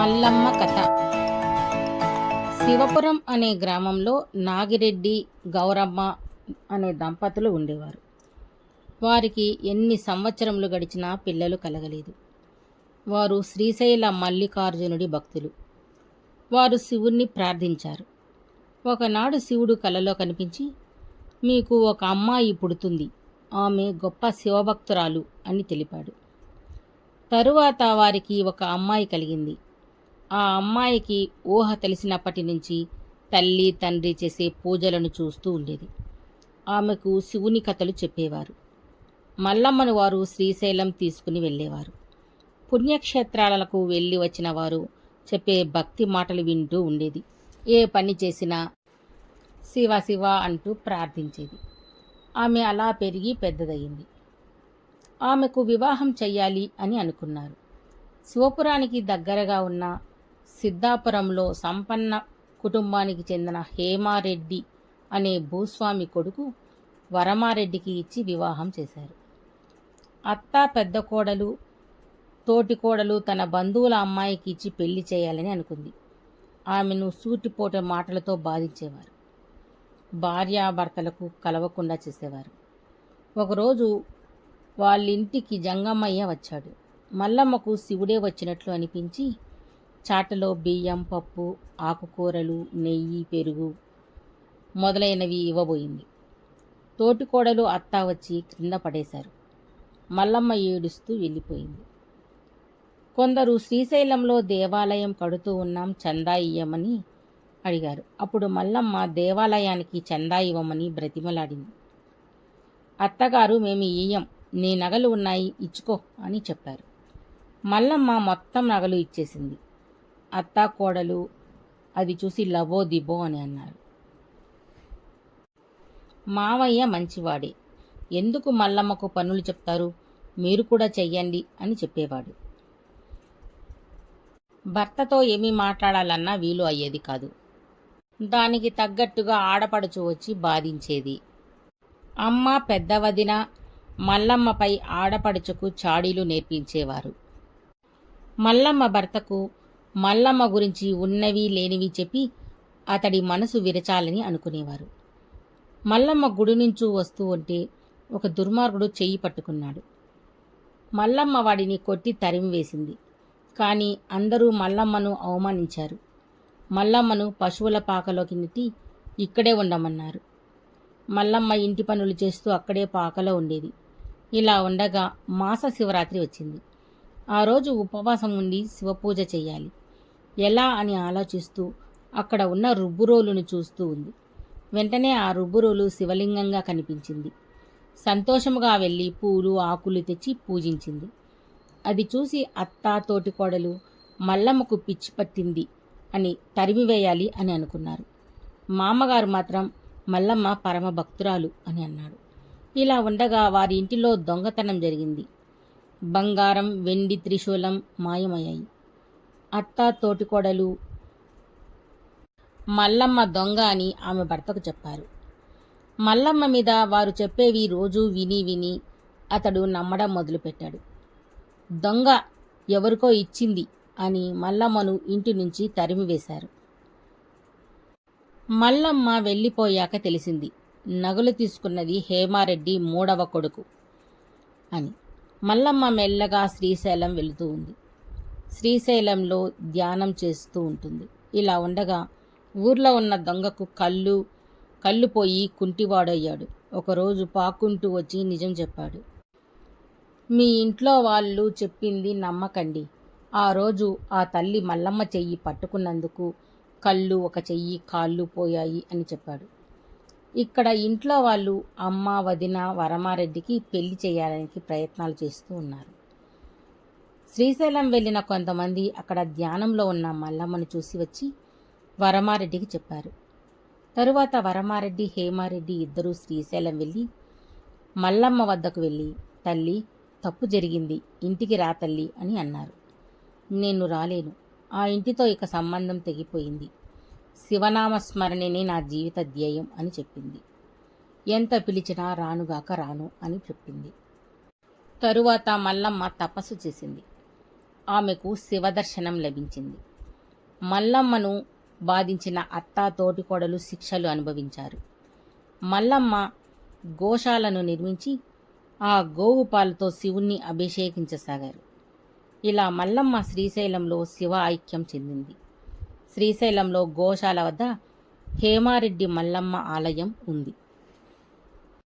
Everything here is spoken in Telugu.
మల్లమ్మ కథ. శివపురం అనే గ్రామంలో నాగిరెడ్డి గౌరమ్మ అనే దంపతులు ఉండేవారు. వారికి ఎన్ని సంవత్సరములు గడిచినా పిల్లలు కలగలేదు. వారు శ్రీశైల మల్లికార్జునుడి భక్తులు. వారు శివుణ్ణి ప్రార్థించారు. ఒకనాడు శివుడు కలలో కనిపించి మీకు ఒక అమ్మాయి పుడుతుంది. ఆమె గొప్ప శివభక్తురాలు అని తెలిపాడు. తరువాత వారికి ఒక అమ్మాయి కలిగింది. ఆ అమ్మాయికి ఊహ తెలిసినప్పటి నుంచి తల్లి తండ్రి చేసే పూజలను చూస్తూ ఉండేది. ఆమెకు శివుని కథలు చెప్పేవారు. మల్లమ్మను వారు శ్రీశైలం తీసుకుని వెళ్ళేవారు. పుణ్యక్షేత్రాలకు వెళ్ళి వచ్చిన వారు చెప్పే భక్తి మాటలు వింటూ ఉండేది. ఏ పని చేసినా శివ శివ అంటూ ప్రార్థించేది. ఆమె అలా పెరిగి పెద్దదయ్యింది. ఆమెకు వివాహం చెయ్యాలి అని అనుకున్నారు. శివపురానికి దగ్గరగా ఉన్న సిద్ధాపురంలో సంపన్న కుటుంబానికి చెందిన హేమారెడ్డి అనే భూస్వామి కొడుకు వరమారెడ్డికి ఇచ్చి వివాహం చేశారు. అత్త పెద్ద కోడలు తోటి కోడలు తన బంధువుల అమ్మాయికి ఇచ్చి పెళ్ళి చేయాలని అనుకుంది. ఆమెను సూటిపోటే మాటలతో బాధించేవారు. భార్యాభర్తలకు కలవకుండా చేసేవారు. ఒకరోజు వాళ్ళింటికి జంగమయ్య వచ్చాడు. మల్లమ్మకు శివుడే వచ్చినట్లు అనిపించి చాటలో బియ్యం పప్పు ఆకుకూరలు నెయ్యి పెరుగు మొదలైనవి ఇవ్వబోయింది. తోటికోడలు అత్త వచ్చి క్రింద పడేశారు. మల్లమ్మ ఏడుస్తూ వెళ్ళిపోయింది. కొందరు శ్రీశైలంలో దేవాలయం కడుతూ ఉన్నాం చందా ఇయ్యమని అడిగారు. అప్పుడు మల్లమ్మ దేవాలయానికి చందా ఇవ్వమని బ్రతిమలాడింది. అత్తగారు మేము ఇయ్యం నీ నగలు ఉన్నాయి ఇచ్చుకో అని చెప్పారు. మల్లమ్మ మొత్తం నగలు ఇచ్చేసింది. అత్త కోడలు అది చూసి లవో దిబో అని అన్నారు. మావయ్య మంచివాడే. ఎందుకు మల్లమ్మకు పనులు చెప్తారు? మీరు కూడా చెయ్యండి అని చెప్పేవాడు. భర్తతో ఏమీ మాట్లాడాలన్నా వీలు అయ్యేది కాదు. దానికి తగ్గట్టుగా ఆడపడుచు వచ్చి బాధించేది. అమ్మ పెద్ద వదిన మల్లమ్మపై ఆడపడుచుకు చాడీలు నేర్పించేవారు. మల్లమ్మ భర్తకు మల్లమ్మ గురించి ఉన్నవి లేనివి చెప్పి అతడి మనసు విరచాలని అనుకునేవారు. మల్లమ్మ గుడి నుంచి వస్తూ ఉంటే ఒక దుర్మార్గుడు చెయ్యి పట్టుకున్నాడు. మల్లమ్మ వాడిని కొట్టి తరిమి వేసింది. కానీ అందరూ మల్లమ్మను అవమానించారు. మల్లమ్మను పశువుల పాకలోకి నెట్టి ఇక్కడే ఉండమన్నారు. మల్లమ్మ ఇంటి పనులు చేస్తూ అక్కడే పాకలో ఉండేది. ఇలా ఉండగా మాస శివరాత్రి వచ్చింది. ఆ రోజు ఉపవాసం ఉండి శివపూజ చేయాలి ఎలా అని ఆలోచిస్తూ అక్కడ ఉన్న రుబ్బురోలును చూస్తూ ఉంది. వెంటనే ఆ రుబ్బురోలు శివలింగంగా కనిపించింది. సంతోషముగా వెళ్ళి పూలు ఆకులు తెచ్చి పూజించింది. అది చూసి అత్త తోటికోడలు మల్లమ్మకు పిచ్చి పట్టింది అని తరిమివేయాలి అని అనుకున్నారు. మామగారు మాత్రం మల్లమ్మ పరమ భక్తురాలు అని అన్నాడు. ఇలా ఉండగా వారి ఇంటిలో దొంగతనం జరిగింది. బంగారం వెండి త్రిశూలం మాయమయ్యాయి. అత్త తోటికోడలు. మల్లమ్మ దొంగ అని ఆమె భర్తకు చెప్పారు. మల్లమ్మ మీద వారు చెప్పేవి రోజూ విని విని అతడు నమ్మడం మొదలుపెట్టాడు. దొంగ ఎవరికో ఇచ్చింది అని మల్లమ్మను ఇంటి నుంచి తరిమివేశారు. మల్లమ్మ వెళ్ళిపోయాక తెలిసింది నగలు తీసుకున్నది హేమారెడ్డి మూడవ కొడుకు అని. మల్లమ్మ మెల్లగా శ్రీశైలం వెళుతూ ఉంది. శ్రీశైలంలో ధ్యానం చేస్తూ ఉంటుంది. ఇలా ఉండగా ఊర్లో ఉన్న దొంగకు కళ్ళు కళ్ళు పోయి కుంటివాడయ్యాడు. ఒకరోజు పాకుంటూ వచ్చి నిజం చెప్పాడు. మీ ఇంట్లో వాళ్ళు చెప్పింది నమ్మకండి. ఆ రోజు ఆ తల్లి మల్లమ్మ చెయ్యి పట్టుకున్నందుకు కళ్ళు ఒక చెయ్యి కాళ్ళు పోయాయి అని చెప్పాడు. ఇక్కడ ఇంట్లో వాళ్ళు అమ్మ వదిన వరమారెడ్డికి పెళ్ళి చేయడానికి ప్రయత్నాలు చేస్తూ ఉన్నారు. శ్రీశైలం వెళ్ళిన కొంతమంది అక్కడ ధ్యానంలో ఉన్న మల్లమ్మను చూసి వచ్చి వరమారెడ్డికి చెప్పారు. తరువాత వరమారెడ్డి హేమారెడ్డి ఇద్దరూ శ్రీశైలం వెళ్ళి మల్లమ్మ వద్దకు వెళ్ళి తల్లి తప్పు జరిగింది ఇంటికి రా తల్లి అని అన్నారు. నేను రాలేను. ఆ ఇంటితో ఇక సంబంధం తెగిపోయింది. శివనామ స్మరణనే నా జీవిత ధ్యేయం అని చెప్పింది. ఎంత పిలిచినా రానుగాక రాను అని చెప్పింది. తరువాత మల్లమ్మ తపస్సు చేసింది. ఆమెకు శివదర్శనం లభించింది. మల్లమ్మను బాధించిన అత్త తోటికోడలు శిక్షలు అనుభవించారు. మల్లమ్మ గోశాలను నిర్మించి ఆ గోవు పాలతో శివుణ్ణి అభిషేకించసాగారు. ఇలా మల్లమ్మ శ్రీశైలంలో శివ ఐక్యం చెందింది. శ్రీశైలంలో గోశాల వద్ద హేమారెడ్డి మల్లమ్మ ఆలయం ఉంది.